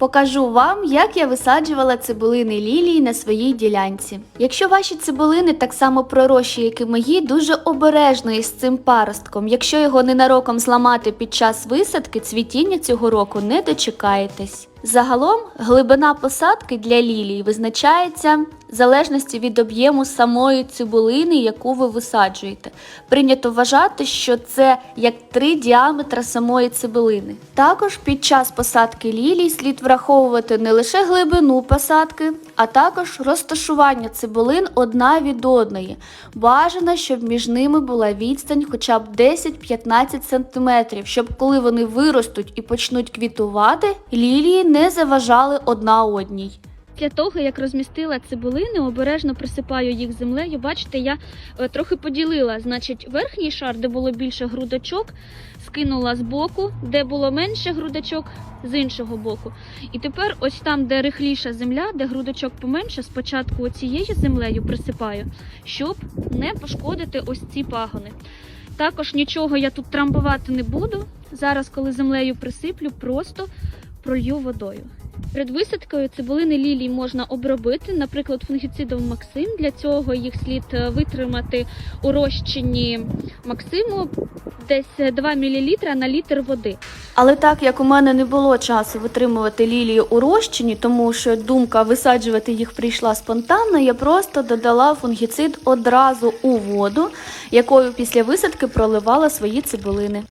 Покажу вам, як я висаджувала цибулини лілії на своїй ділянці. Якщо ваші цибулини так само пророщі, як і мої, дуже обережно із цим паростком. Якщо його ненароком зламати під час висадки, цвітіння цього року не дочекаєтесь. Загалом глибина посадки для лілії визначається в залежності від об'єму самої цибулини, яку ви висаджуєте. Прийнято вважати, що це як три діаметра самої цибулини. Також під час посадки лілій слід враховувати не лише глибину посадки, а також розташування цибулин одна від одної. Бажано, щоб між ними була відстань хоча б 10-15 см, щоб коли вони виростуть і почнуть квітувати, лілії не заважали одна одній. Після того, як розмістила цибулини, обережно присипаю їх землею. Бачите, я е, трохи поділила. Значить, верхній шар, де було більше грудочок, скинула з боку, де було менше грудочок, з іншого боку. І тепер, ось там, де рихліша земля, де грудочок поменше, спочатку цією землею присипаю, щоб не пошкодити ось ці пагони. Також нічого я тут трамбувати не буду. Зараз, коли землею присиплю, просто пролью водою. Перед висадкою цибулини лілій можна обробити, наприклад, фунгіцидом Максим. Для цього їх слід е, витримати у розчині Максиму десь 2 мл на літр води. Але так як у мене не було часу витримувати лілії у розчині, тому що думка висаджувати їх прийшла спонтанно, я просто додала фунгіцид одразу у воду, якою після висадки проливала свої цибулини.